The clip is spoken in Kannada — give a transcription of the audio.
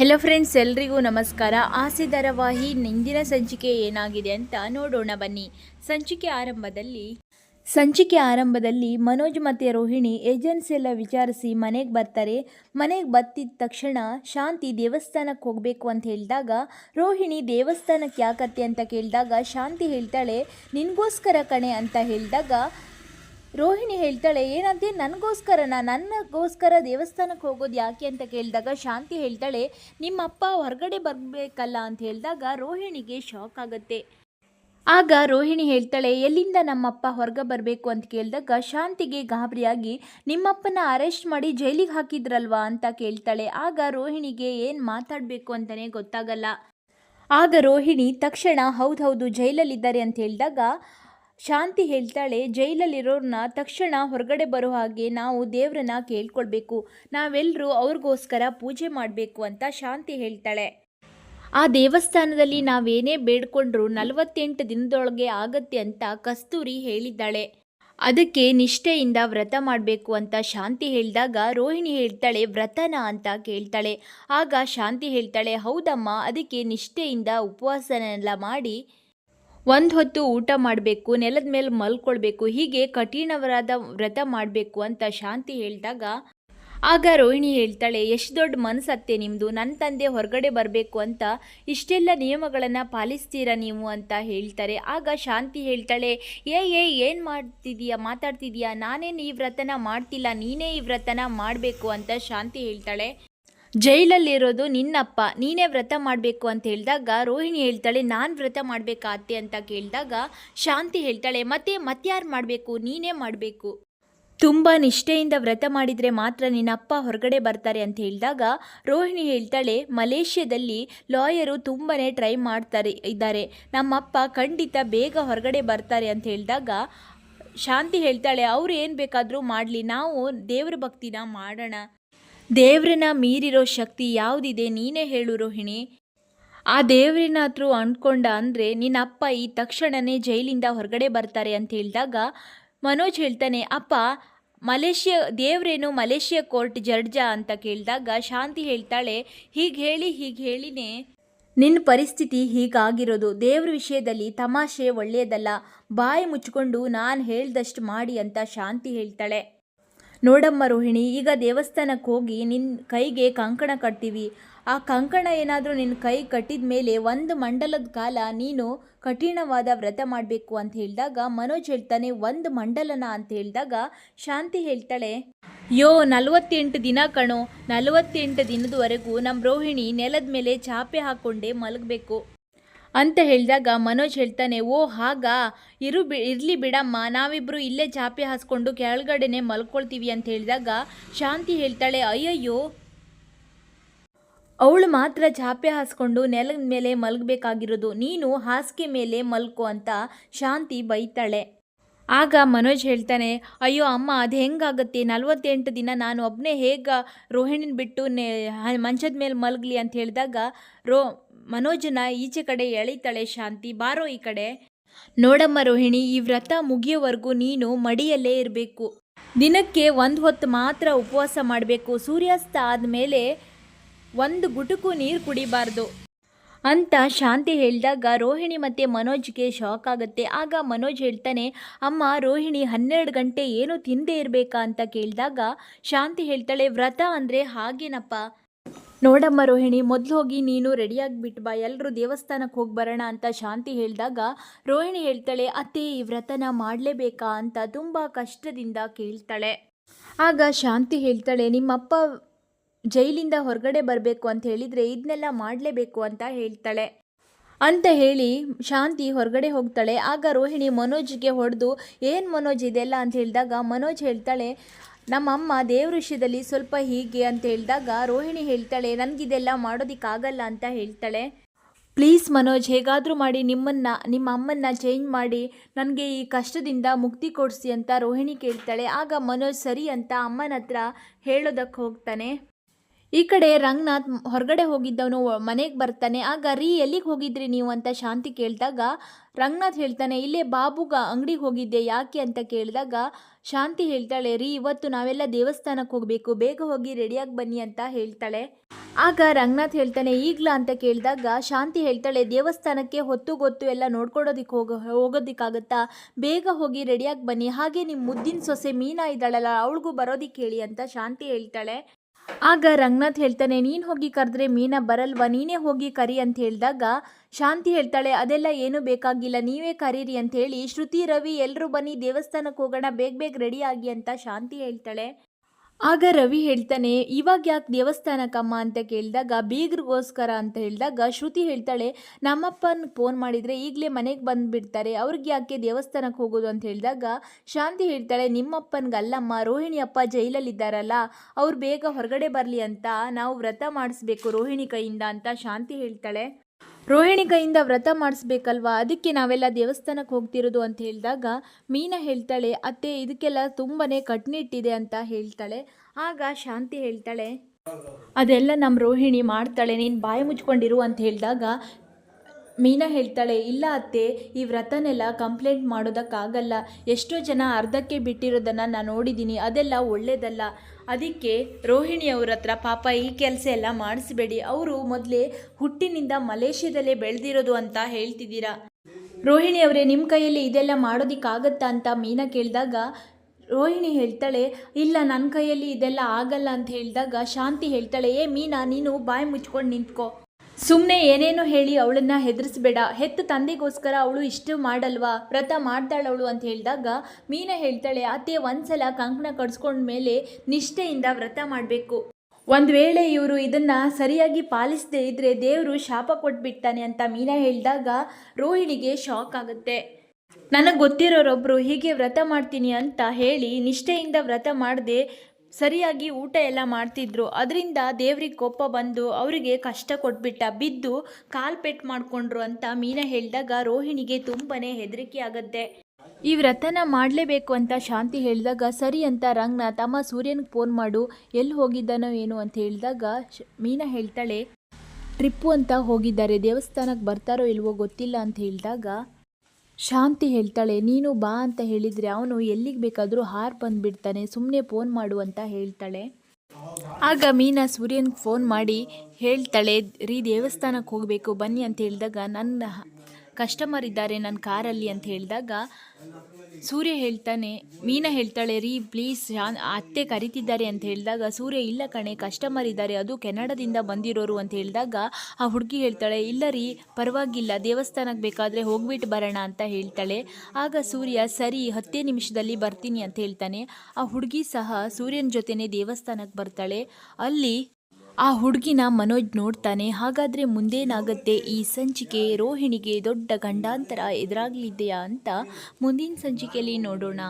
ಹೆಲೋ ಫ್ರೆಂಡ್ಸ್ ಎಲ್ರಿಗೂ ನಮಸ್ಕಾರ. ಆಸೆ ಧಾರಾವಾಹಿ ಇಂದಿನ ಸಂಚಿಕೆ ಏನಾಗಿದೆ ಅಂತ ನೋಡೋಣ ಬನ್ನಿ. ಸಂಚಿಕೆ ಆರಂಭದಲ್ಲಿ ಸಂಚಿಕೆ ಆರಂಭದಲ್ಲಿ ಮನೋಜ್ ಮತ್ತು ರೋಹಿಣಿ ಏಜೆನ್ಸಿ ಎಲ್ಲ ವಿಚಾರಿಸಿ ಮನೆಗೆ ಬರ್ತಾರೆ. ಮನೆಗೆ ಬತ್ತಿದ ತಕ್ಷಣ ಶಾಂತಿ ದೇವಸ್ಥಾನಕ್ಕೆ ಹೋಗಬೇಕು ಅಂತ ಹೇಳಿದಾಗ ರೋಹಿಣಿ ದೇವಸ್ಥಾನಕ್ಕೆ ಯಾಕತ್ತೆ ಅಂತ ಕೇಳಿದಾಗ ಶಾಂತಿ ಹೇಳ್ತಾಳೆ, ನಿನಗೋಸ್ಕರ ಕಣೆ ಅಂತ ಹೇಳಿದಾಗ ರೋಹಿಣಿ ಹೇಳ್ತಾಳೆ, ಏನಂತೆ? ನನಗೋಸ್ಕರನ? ನನಗೋಸ್ಕರ ದೇವಸ್ಥಾನಕ್ಕೆ ಹೋಗೋದು ಯಾಕೆ? ಅಂತ ಕೇಳಿದಾಗ ಶಾಂತಿ ಹೇಳ್ತಾಳೆ ನಿಮ್ಮಪ್ಪ ಹೊರಗಡೆ ಬರಬೇಕಲ್ಲ? ಅಂತ ಹೇಳಿದಾಗ ರೋಹಿಣಿಗೆ ಶಾಕ್ ಆಗುತ್ತೆ. ಆಗ ರೋಹಿಣಿ ಹೇಳ್ತಾಳೆ, ಎಲ್ಲಿಂದ ನಮ್ಮಪ್ಪ ಹೊರಗೆ ಬರಬೇಕು? ಅಂತ ಕೇಳಿದಾಗ ಶಾಂತಿಗೆ ಗಾಬರಿಯಾಗಿ, ನಿಮ್ಮಪ್ಪನ ಅರೆಸ್ಟ್ ಮಾಡಿ ಜೈಲಿಗೆ ಹಾಕಿದ್ರಲ್ವಾ? ಅಂತ ಕೇಳ್ತಾಳೆ. ಆಗ ರೋಹಿಣಿಗೆ, ಏನು ಮಾತಾಡಬೇಕು ಅಂತಲೇ ಗೊತ್ತಾಗಲ್ಲ. ಆಗ ರೋಹಿಣಿ, ತಕ್ಷಣ ಹೌದು ಹೌದು, ಜೈಲಲ್ಲಿದ್ದಾರೆ ಅಂತ ಹೇಳಿದಾಗ ಶಾಂತಿ ಹೇಳ್ತಾಳೆ ಜೈಲಲ್ಲಿರೋರನ್ನ ತಕ್ಷಣ ಹೊರಗಡೆ ಬರೋ ಹಾಗೆ ನಾವು ದೇವ್ರನ್ನ ಕೇಳ್ಕೊಳ್ಬೇಕು. ನಾವೆಲ್ಲರೂ ಅವ್ರಿಗೋಸ್ಕರ ಪೂಜೆ ಮಾಡಬೇಕು ಅಂತ ಶಾಂತಿ ಹೇಳ್ತಾಳೆ. ಆ ದೇವಸ್ಥಾನದಲ್ಲಿ ನಾವೇನೇ ಬೇಡ್ಕೊಂಡ್ರು ನಲವತ್ತೆಂಟು ದಿನದೊಳಗೆ ಆಗತ್ತೆ ಅಂತ ಕಸ್ತೂರಿ ಹೇಳಿದ್ದಾಳೆ. ಅದಕ್ಕೆ ನಿಷ್ಠೆಯಿಂದ ವ್ರತ ಮಾಡಬೇಕು ಅಂತ ಶಾಂತಿ ಹೇಳಿದಾಗ ರೋಹಿಣಿ ಹೇಳ್ತಾಳೆ, ವ್ರತನ ಅಂತ ಕೇಳ್ತಾಳೆ. ಆಗ ಶಾಂತಿ ಹೇಳ್ತಾಳೆ, ಹೌದಮ್ಮ, ಅದಕ್ಕೆ ನಿಷ್ಠೆಯಿಂದ ಉಪವಾಸನೆಲ್ಲ ಮಾಡಿ ಒಂದು ಹೊತ್ತು ಊಟ ಮಾಡಬೇಕು, ನೆಲದ ಮೇಲೆ ಮಲ್ಕೊಳ್ಬೇಕು, ಹೀಗೆ ಕಠಿಣವರಾದ ವ್ರತ ಮಾಡಬೇಕು ಅಂತ ಶಾಂತಿ ಹೇಳಿದಾಗ ಆಗ ರೋಹಿಣಿ ಹೇಳ್ತಾಳೆ, ಎಷ್ಟು ದೊಡ್ಡ ಮನಸ್ಸತ್ತೆ ನಿಮ್ಮದು ನನ್ನ ತಂದೆ ಹೊರಗಡೆ ಬರಬೇಕು ಅಂತ ಇಷ್ಟೆಲ್ಲ ನಿಯಮಗಳನ್ನು ಪಾಲಿಸ್ತೀರಾ ನೀವು? ಅಂತ ಹೇಳ್ತಾರೆ. ಆಗ ಶಾಂತಿ ಹೇಳ್ತಾಳೆ, ಏ ಏ, ಏನು ಮಾಡ್ತಿದೀಯಾ, ಮಾತಾಡ್ತಿದೀಯಾ? ನಾನೇನು ಈ ವ್ರತನ ಮಾಡ್ತಿಲ್ಲ, ನೀನೇ ಈ ವ್ರತನ ಮಾಡಬೇಕು ಅಂತ ಶಾಂತಿ ಹೇಳ್ತಾಳೆ. ಜೈಲಲ್ಲಿರೋದು ನಿನ್ನಪ್ಪ, ನೀನೇ ವ್ರತ ಮಾಡಬೇಕು ಅಂತ ಹೇಳಿದಾಗ, ರೋಹಿಣಿ ಹೇಳ್ತಾಳೆ, ನಾನು ವ್ರತ ಮಾಡಬೇಕಾ ಅತ್ತೆ ಅಂತ ಕೇಳಿದಾಗ ಶಾಂತಿ ಹೇಳ್ತಾಳೆ, ಮತ್ತೆ ಮತ್ಯಾರು ಮಾಡಬೇಕು, ನೀನೇ ಮಾಡಬೇಕು. ತುಂಬ ನಿಷ್ಠೆಯಿಂದ ವ್ರತ ಮಾಡಿದರೆ ಮಾತ್ರ ನಿನ್ನಪ್ಪ ಹೊರಗಡೆ ಬರ್ತಾರೆ ಅಂತ ಹೇಳಿದಾಗ, ರೋಹಿಣಿ ಹೇಳ್ತಾಳೆ, ಮಲೇಷ್ಯಾದಲ್ಲಿ ಲಾಯರು ತುಂಬಾ ಟ್ರೈ ಮಾಡ್ತಾರೆ, ಇದ್ದಾರೆ. ನಮ್ಮಪ್ಪ ಖಂಡಿತ ಬೇಗ ಹೊರಗಡೆ ಬರ್ತಾರೆ ಅಂತ ಹೇಳಿದಾಗ, ಶಾಂತಿ ಹೇಳ್ತಾಳೆ, ಅವ್ರು ಏನು ಬೇಕಾದರೂ ಮಾಡಲಿ, ನಾವು ದೇವ್ರ ಭಕ್ತಿನ ಮಾಡೋಣ. ದೇವ್ರನ್ನ ಮೀರಿರೋ ಶಕ್ತಿ ಯಾವುದಿದೆ ನೀನೇ ಹೇಳು ರೋಹಿಣಿ. ಆ ದೇವ್ರಿನ ಹತ್ರ ಅಂದ್ಕೊಂಡ ಅಂದರೆ ನಿನ್ನಪ್ಪ ಈ ತಕ್ಷಣನೇ ಜೈಲಿಂದ ಹೊರಗಡೆ ಬರ್ತಾರೆ ಅಂತ ಹೇಳಿದಾಗ ಮನೋಜ್ ಹೇಳ್ತಾನೆ, ಅಪ್ಪ, ಮಲೇಷ್ಯಾ, ದೇವ್ರೇನು ಮಲೇಷ್ಯಾ ಕೋರ್ಟ್ ಜಡ್ಜಾ ಅಂತ ಕೇಳಿದಾಗ ಶಾಂತಿ ಹೇಳ್ತಾಳೆ, ಹೀಗೆ ಹೇಳಿ, ಹೀಗೆ ಹೇಳಿನೇ. ನಿನ್ನ ಪರಿಸ್ಥಿತಿ ಹೀಗಾಗಿರೋದು, ದೇವ್ರ ವಿಷಯದಲ್ಲಿ ತಮಾಷೆ ಒಳ್ಳೆಯದಲ್ಲ, ಬಾಯಿ ಮುಚ್ಕೊಂಡು ನಾನು ಹೇಳ್ದಷ್ಟು ಮಾಡಿ ಅಂತ ಶಾಂತಿ ಹೇಳ್ತಾಳೆ. ನೋಡಮ್ಮ ರೋಹಿಣಿ, ಈಗ ದೇವಸ್ಥಾನಕ್ಕೆ ಹೋಗಿ ನಿನ್ನ ಕೈಗೆ ಕಂಕಣ ಕಟ್ತೀವಿ. ಆ ಕಂಕಣ ಏನಾದರೂ ನಿನ್ನ ಕೈ ಕಟ್ಟಿದ ಮೇಲೆ ಒಂದು ಮಂಡಲದ ಕಾಲ ನೀನು ಕಠಿಣವಾದ ವ್ರತ ಮಾಡಬೇಕು ಅಂತ ಹೇಳಿದಾಗ, ಮನೋಜ್ ಹೇಳ್ತಾನೆ, ಒಂದು ಮಂಡಲನ ಅಂತ ಹೇಳಿದಾಗ ಶಾಂತಿ ಹೇಳ್ತಾಳೆ, ಯೋ, ನಲವತ್ತೆಂಟು ದಿನ ಕಣೋ, ನಲವತ್ತೆಂಟು ದಿನದವರೆಗೂ ನಮ್ಮ ರೋಹಿಣಿ ನೆಲದ ಮೇಲೆ ಚಾಪೆ ಹಾಕ್ಕೊಂಡೇ ಮಲಗಬೇಕು. ಅಂತ ಹೇಳಿದಾಗ ಮನೋಜ್ ಹೇಳ್ತಾನೆ, ಓ ಹಾಗಾ, ಇರು ಬಿ, ಇರಲಿ ಬಿಡಮ್ಮ ನಾವಿಬ್ಬರು ಇಲ್ಲೇ ಚಾಪೆ ಹಾಸ್ಕೊಂಡು ಕೆಳಗಡೆನೆ ಮಲ್ಕೊಳ್ತೀವಿ ಅಂತ ಹೇಳಿದಾಗ ಶಾಂತಿ ಹೇಳ್ತಾಳೆ, ಅಯ್ಯಯ್ಯೋ. ಅವಳು ಮಾತ್ರ ಚಾಪೆ ಹಾಸ್ಕೊಂಡು ನೆಲದ ಮೇಲೆ ಮಲಗಬೇಕಾಗಿರೋದು, ನೀನು ಹಾಸಿಗೆ ಮೇಲೆ ಮಲ್ಕೋ ಅಂತ ಶಾಂತಿ ಬೈತಾಳೆ. ಆಗ ಮನೋಜ್ ಹೇಳ್ತಾನೆ, ಅಯ್ಯೋ ಅಮ್ಮ, ಅದು ಹೆಂಗಾಗತ್ತೆ? ನಲವತ್ತೆಂಟು ದಿನ ನಾನು ಒಬ್ಬನೇ ಹೇಗೆ ರೋಹಿಣಿನ ಬಿಟ್ಟು ನೆ, ಮಂಚದ ಮೇಲೆ ಮಲಗಲಿ ಅಂತ ಹೇಳಿದಾಗ ರೋ ಮನೋಜನ ಈಚೆ ಕಡೆ ಎಳಿತಾಳೆ ಶಾಂತಿ, ಬಾರೋ ಈ ಕಡೆ. ನೋಡಮ್ಮ ರೋಹಿಣಿ, ಈ ವ್ರತ ಮುಗಿಯೋವರೆಗೂ ನೀನು ಮಡಿಯಲ್ಲೇ ಇರಬೇಕು. ದಿನಕ್ಕೆ ಒಂದು ಹೊತ್ತು ಮಾತ್ರ ಉಪವಾಸ ಮಾಡಬೇಕು. ಸೂರ್ಯಾಸ್ತ ಆದಮೇಲೆ ಒಂದು ಗುಟುಕು ನೀರು ಕುಡಿಬಾರ್ದು. ಅಂತ ಶಾಂತಿ ಹೇಳಿದಾಗ ರೋಹಿಣಿ ಮತ್ತು ಮನೋಜ್ಗೆ ಶಾಕ್ ಆಗುತ್ತೆ. ಆಗ ಮನೋಜ್ ಹೇಳ್ತಾನೆ, ಅಮ್ಮ, ರೋಹಿಣಿ ಹನ್ನೆರಡು ಗಂಟೆ ಏನು ತಿಂದೇ ಇರಬೇಕಾ? ಅಂತ ಕೇಳಿದಾಗ ಶಾಂತಿ ಹೇಳ್ತಾಳೆ, ವ್ರತ ಅಂದರೆ ಹಾಗೇನಪ್ಪ? ನೋಡಮ್ಮ ರೋಹಿಣಿ, ಮೊದಲು ಹೋಗಿ ನೀನು ರೆಡಿಯಾಗಿ ಬಾ ಎಲ್ಲರೂ ದೇವಸ್ಥಾನಕ್ಕೆ ಹೋಗಿ ಬರೋಣ ಅಂತ ಶಾಂತಿ ಹೇಳಿದಾಗ ರೋಹಿಣಿ ಹೇಳ್ತಾಳೆ, ಅತ್ತೆ, ಈ ವ್ರತನ ಮಾಡಲೇಬೇಕಾ? ಅಂತ ತುಂಬ ಕಷ್ಟದಿಂದ ಕೇಳ್ತಾಳೆ. ಆಗ ಶಾಂತಿ ಹೇಳ್ತಾಳೆ, ನಿಮ್ಮಪ್ಪ ಜೈಲಿಂದ ಹೊರಗಡೆ ಬರಬೇಕು ಅಂತ ಹೇಳಿದರೆ ಇದನ್ನೆಲ್ಲ ಮಾಡಲೇಬೇಕು ಅಂತ ಹೇಳ್ತಾಳೆ. ಅಂತ ಹೇಳಿ ಶಾಂತಿ ಹೊರಗಡೆ ಹೋಗ್ತಾಳೆ. ಆಗ ರೋಹಿಣಿ ಮನೋಜ್ಗೆ ಹೊಡೆದು, ಏನು ಮನೋಜ್ ಇದೆಲ್ಲ? ಅಂತ ಹೇಳಿದಾಗ ಮನೋಜ್ ಹೇಳ್ತಾಳೆ ನಮ್ಮಮ್ಮ ದೇವ್ರ ವಿಷಯದಲ್ಲಿ ಸ್ವಲ್ಪ ಹೀಗೆ ಅಂತ ಹೇಳಿದಾಗ ರೋಹಿಣಿ ಹೇಳ್ತಾಳೆ, ನನಗಿದೆಲ್ಲ ಮಾಡೋದಕ್ಕಾಗಲ್ಲ ಅಂತ ಹೇಳ್ತಾಳೆ. ಪ್ಲೀಸ್ ಮನೋಜ್, ಹೇಗಾದರೂ ಮಾಡಿ ನಿಮ್ಮನ್ನು, ನಿಮ್ಮ ಅಮ್ಮನ್ನ ಚೇಂಜ್ ಮಾಡಿ, ನನಗೆ ಈ ಕಷ್ಟದಿಂದ ಮುಕ್ತಿ ಕೊಡಿಸಿ ಅಂತ ರೋಹಿಣಿ ಕೇಳ್ತಾಳೆ. ಆಗ ಮನೋಜ್ ಸರಿ ಅಂತ ಅಮ್ಮನ ಹತ್ರ ಹೇಳೋದಕ್ಕೆ ಹೋಗ್ತಾನೆ. ಈ ಕಡೆ ರಂಗನಾಥ್ ಹೊರಗಡೆ ಹೋಗಿದ್ದವನು ಮನೆಗೆ ಬರ್ತಾನೆ. ಆಗ ರೀ, ಎಲ್ಲಿಗೆ ಹೋಗಿದ್ರಿ ನೀವು ಅಂತ ಶಾಂತಿ ಕೇಳಿದಾಗ, ರಂಗನಾಥ್ ಹೇಳ್ತಾನೆ, ಇಲ್ಲೇ ಬಾಬುಗ ಅಂಗಡಿಗೆ ಹೋಗಿದ್ದೆ, ಯಾಕೆ ಅಂತ ಕೇಳಿದಾಗ, ಶಾಂತಿ ಹೇಳ್ತಾಳೆ, ರೀ, ಇವತ್ತು ನಾವೆಲ್ಲ ದೇವಸ್ಥಾನಕ್ಕೆ ಹೋಗಬೇಕು, ಬೇಗ ಹೋಗಿ ರೆಡಿಯಾಗಿ ಬನ್ನಿ ಅಂತ ಹೇಳ್ತಾಳೆ. ಆಗ ರಂಗನಾಥ್ ಹೇಳ್ತಾನೆ, ಈಗ್ಲಾ ಅಂತ ಕೇಳಿದಾಗ, ಶಾಂತಿ ಹೇಳ್ತಾಳೆ, ದೇವಸ್ಥಾನಕ್ಕೆ ಹೊತ್ತು ಗೊತ್ತು ಎಲ್ಲ ನೋಡ್ಕೊಡೋದಕ್ಕೆ ಹೋಗೋ, ಹೋಗೋದಕ್ಕಾಗತ್ತಾ? ಬೇಗ ಹೋಗಿ ರೆಡಿಯಾಗಿ ಬನ್ನಿ, ಹಾಗೆ ನಿಮ್ಮ ಮುದ್ದಿನ ಸೊಸೆ ಮೀನಾ ಇದ್ದಾಳಲ್ಲ, ಅವಳಿಗೂ ಬರೋದಿಕ್ಕೆ ಹೇಳಿ ಅಂತ ಶಾಂತಿ ಹೇಳ್ತಾಳೆ. ಆಗ ರಂಗನಾಥ್ ಹೇಳ್ತಾನೆ, ನೀನು ಹೋಗಿ ಕರೆದ್ರೆ ಮೀನಾ ಬರಲ್ವಾ? ನೀನೇ ಹೋಗಿ ಕರಿ ಅಂತ ಹೇಳಿದಾಗ ಶಾಂತಿ ಹೇಳ್ತಾಳೆ, ಅದೆಲ್ಲ ಏನೂ ಬೇಕಾಗಿಲ್ಲ, ನೀವೇ ಕರೀರಿ ಅಂತ ಹೇಳಿ ಶ್ರುತಿ, ರವಿ ಎಲ್ಲರೂ ಬನ್ನಿ ದೇವಸ್ಥಾನಕ್ಕೆ ಹೋಗೋಣ, ಬೇಗ ಬೇಗ ರೆಡಿ ಆಗಿ ಅಂತ ಶಾಂತಿ ಹೇಳ್ತಾಳೆ. ಆಗ ರವಿ ಹೇಳ್ತಾನೆ, ಇವಾಗ ಯಾಕೆ ದೇವಸ್ಥಾನಕ್ಕಮ್ಮ ಅಂತ ಕೇಳಿದಾಗ, ಬೀಗ್ರಿಗೋಸ್ಕರ ಅಂತ ಹೇಳಿದಾಗ ಶ್ರುತಿ ಹೇಳ್ತಾಳೆ, ನಮ್ಮಪ್ಪನ ಫೋನ್ ಮಾಡಿದರೆ ಈಗಲೇ ಮನೆಗೆ ಬಂದುಬಿಡ್ತಾರೆ, ಅವ್ರಿಗೆ ಯಾಕೆ ದೇವಸ್ಥಾನಕ್ಕೆ ಹೋಗೋದು ಅಂತ ಹೇಳಿದಾಗ ಶಾಂತಿ ಹೇಳ್ತಾಳೆ, ನಿಮ್ಮಪ್ಪನಿಗಲ್ಲಮ್ಮ, ರೋಹಿಣಿ ಅಪ್ಪ ಜೈಲಲ್ಲಿದ್ದಾರಲ್ಲ, ಅವ್ರು ಬೇಗ ಹೊರಗಡೆ ಬರಲಿ ಅಂತ, ನಾವು ವ್ರತ ಮಾಡಿಸ್ಬೇಕು ರೋಹಿಣಿ ಕೈಯಿಂದ ಅಂತ ಶಾಂತಿ ಹೇಳ್ತಾಳೆ. ರೋಹಿಣಿ ಕೈಯಿಂದ ವ್ರತ ಮಾಡಿಸ್ಬೇಕಲ್ವಾ? ಅದಕ್ಕೆ ನಾವೆಲ್ಲ ದೇವಸ್ಥಾನಕ್ಕೆ ಹೋಗ್ತಿರೋದು ಅಂತ ಹೇಳಿದಾಗ ಮೀನಾ ಹೇಳ್ತಾಳೆ, ಅತ್ತೆ, ಇದಕ್ಕೆಲ್ಲ ತುಂಬನೇ ಕಟ್ನಿಟ್ಟಿದೆ ಅಂತ ಹೇಳ್ತಾಳೆ. ಆಗ ಶಾಂತಿ ಹೇಳ್ತಾಳೆ, ಅದೆಲ್ಲ ನಮ್ಮ ರೋಹಿಣಿ ಮಾಡ್ತಾಳೆ, ನೀನು ಬಾಯಿ ಮುಚ್ಕೊಂಡಿರು ಅಂತ ಹೇಳಿದಾಗ ಮೀನಾ ಹೇಳ್ತಾಳೆ, ಇಲ್ಲ ಅತ್ತೆ, ಈ ವ್ರತನೆಲ್ಲ ಕಂಪ್ಲೇಂಟ್ ಮಾಡೋದಕ್ಕಾಗಲ್ಲ. ಎಷ್ಟೋ ಜನ ಅರ್ಧಕ್ಕೆ ಬಿಟ್ಟಿರೋದನ್ನು ನಾನು ನೋಡಿದ್ದೀನಿ ಅದೆಲ್ಲ ಒಳ್ಳೆಯದಲ್ಲ ಅದಕ್ಕೆ ರೋಹಿಣಿಯವ್ರ ಹತ್ರ ಪಾಪ ಈ ಕೆಲಸ ಎಲ್ಲ ಮಾಡಿಸ್ಬೇಡಿ. ಅವರು ಮೊದಲೇ ಹುಟ್ಟಿನಿಂದ ಮಲೇಷ್ಯಾದಲ್ಲೇ ಬೆಳೆದಿರೋದು ಅಂತ ಹೇಳ್ತಿದ್ದೀರಾ? ರೋಹಿಣಿ ಅವರೇ ನಿಮ್ಮ ಕೈಯಲ್ಲಿ ಇದೆಲ್ಲ ಮಾಡೋದಕ್ಕಾಗತ್ತಾ? ಅಂತ ಮೀನಾ ಕೇಳಿದಾಗ, ರೋಹಿಣಿ ಹೇಳ್ತಾಳೆ, ಇಲ್ಲ ನನ್ನ ಕೈಯಲ್ಲಿ ಇದೆಲ್ಲ ಆಗಲ್ಲ ಅಂತ ಹೇಳಿದಾಗ, ಶಾಂತಿ ಹೇಳ್ತಾಳೆ, ಏ ಮೀನಾ, ನೀನು ಬಾಯಿ ಮುಚ್ಕೊಂಡು ನಿಂತ್ಕೋ. ಸುಮ್ಮನೆ ಏನೇನೋ ಹೇಳಿ ಅವಳನ್ನ ಹೆದರಿಸ್ಬೇಡ. ಹೆತ್ತ ತಂದೆಗೋಸ್ಕರ ಅವಳು ಇಷ್ಟು ಮಾಡಲ್ವಾ? ವ್ರತ ಮಾಡ್ತಾಳವಳು ಅಂತ ಹೇಳಿದಾಗ ಮೀನಾ ಹೇಳ್ತಾಳೆ, ಅತ್ತೆ, ಒಂದ್ಸಲ ಕಂಕಣ ಕಡ್ಸ್ಕೊಂಡ್ಮೇಲೆ ನಿಷ್ಠೆಯಿಂದ ವ್ರತ ಮಾಡಬೇಕು. ಒಂದು ವೇಳೆ ಇವರು ಇದನ್ನು ಸರಿಯಾಗಿ ಪಾಲಿಸದೇ ಇದ್ದರೆ ದೇವರು ಶಾಪ ಕೊಟ್ಬಿಡ್ತಾನೆ ಅಂತ ಮೀನಾ ಹೇಳಿದಾಗ ರೋಹಿಣಿಗೆ ಶಾಕ್ ಆಗುತ್ತೆ. ನನಗೆ ಗೊತ್ತಿರೋರೊಬ್ಬರು ಹೀಗೆ ವ್ರತ ಮಾಡ್ತೀನಿ ಅಂತ ಹೇಳಿ ನಿಷ್ಠೆಯಿಂದ ವ್ರತ ಮಾಡದೆ ಸರಿಯಾಗಿ ಊಟ ಎಲ್ಲ ಮಾಡ್ತಿದ್ರು. ಅದರಿಂದ ದೇವ್ರಿಗೆ ಕೋಪ ಬಂದು ಅವರಿಗೆ ಕಷ್ಟ ಕೊಟ್ಬಿಟ್ಟ. ಬಿದ್ದು ಕಾಲ್ ಪೆಟ್ ಮಾಡಿಕೊಂಡ್ರು ಅಂತ ಮೀನಾ ಹೇಳಿದಾಗ ರೋಹಿಣಿಗೆ ತುಂಬಾ ಹೆದರಿಕೆ ಆಗುತ್ತೆ. ಈ ವ್ರತನ ಮಾಡಲೇಬೇಕು ಅಂತ ಶಾಂತಿ ಹೇಳಿದಾಗ, ಸರಿ ಅಂತ ರಂಗನಾಥ್ ತಮ್ಮ ಸೂರ್ಯನಿಗೆ ಫೋನ್ ಮಾಡು ಎಲ್ಲಿ ಹೋಗಿದ್ದಾನೋ ಏನು ಅಂತ ಹೇಳಿದಾಗ ಮೀನಾ ಹೇಳ್ತಾಳೆ, ಟ್ರಿಪ್ಪು ಅಂತ ಹೋಗಿದ್ದಾರೆ ದೇವಸ್ಥಾನಕ್ಕೆ ಬರ್ತಾರೋ ಇಲ್ವೋ ಗೊತ್ತಿಲ್ಲ ಅಂತ ಹೇಳಿದಾಗ ಶಾಂತಿ ಹೇಳ್ತಾಳೆ, ನೀನು ಬಾ ಅಂತ ಹೇಳಿದರೆ ಅವನು ಎಲ್ಲಿಗೆ ಬೇಕಾದರೂ ಹಾರ್ ಬಂದುಬಿಡ್ತಾನೆ ಸುಮ್ಮನೆ ಫೋನ್ ಮಾಡು ಅಂತ ಹೇಳ್ತಾಳೆ. ಆಗ ಮೀನಾ ಸೂರ್ಯನ್ಗೆ ಫೋನ್ ಮಾಡಿ ಹೇಳ್ತಾಳೆ, ರೀ ದೇವಸ್ಥಾನಕ್ಕೆ ಹೋಗಬೇಕು, ಬನ್ನಿ ಅಂತ ಹೇಳಿದಾಗ ನನ್ನ ಕಸ್ಟಮರ್ ಇದ್ದಾರೆ ನನ್ನ ಕಾರಲ್ಲಿ ಅಂತ ಹೇಳಿದಾಗ ಸೂರ್ಯ ಹೇಳ್ತಾನೆ, ಮೀನಾ ಹೇಳ್ತಾಳೆ, ರೀ ಪ್ಲೀಸ್ ಅತ್ತೆ ಕರಿತಿದ್ದಾರೆ ಅಂತ ಹೇಳಿದಾಗ ಸೂರ್ಯ, ಇಲ್ಲ ಕಣೆ ಕಸ್ಟಮರ್ ಇದ್ದಾರೆ, ಅದು ಕೆನಡಾದಿಂದ ಬಂದಿರೋರು ಅಂತ ಹೇಳಿದಾಗ ಆ ಹುಡುಗಿ ಹೇಳ್ತಾಳೆ, ಇಲ್ಲ ರೀ, ಪರವಾಗಿಲ್ಲ ದೇವಸ್ಥಾನಕ್ಕೆ ಬೇಕಾದರೆ ಹೋಗ್ಬಿಟ್ಟು ಬರೋಣ ಅಂತ ಹೇಳ್ತಾಳೆ. ಆಗ ಸೂರ್ಯ, ಸರಿ, ಹತ್ತೇ ನಿಮಿಷದಲ್ಲಿ ಬರ್ತೀನಿ ಅಂತ ಹೇಳ್ತಾನೆ. ಆ ಹುಡುಗಿ ಸಹ ಸೂರ್ಯನ ಜೊತೆನೇ ದೇವಸ್ಥಾನಕ್ಕೆ ಬರ್ತಾಳೆ. ಅಲ್ಲಿ ಆ ಹುಡುಗಿನ ಮನೋಜ್ ನೋಡ್ತಾನೆ. ಹಾಗಾದರೆ ಮುಂದೇನಾಗತ್ತೆ? ಈ ಸಂಚಿಕೆ ರೋಹಿಣಿಗೆ ದೊಡ್ಡ ಗಂಡಾಂತರ ಎದುರಾಗಲಿದೆಯಾ ಅಂತ ಮುಂದಿನ ಸಂಚಿಕೆಯಲ್ಲಿ ನೋಡೋಣ.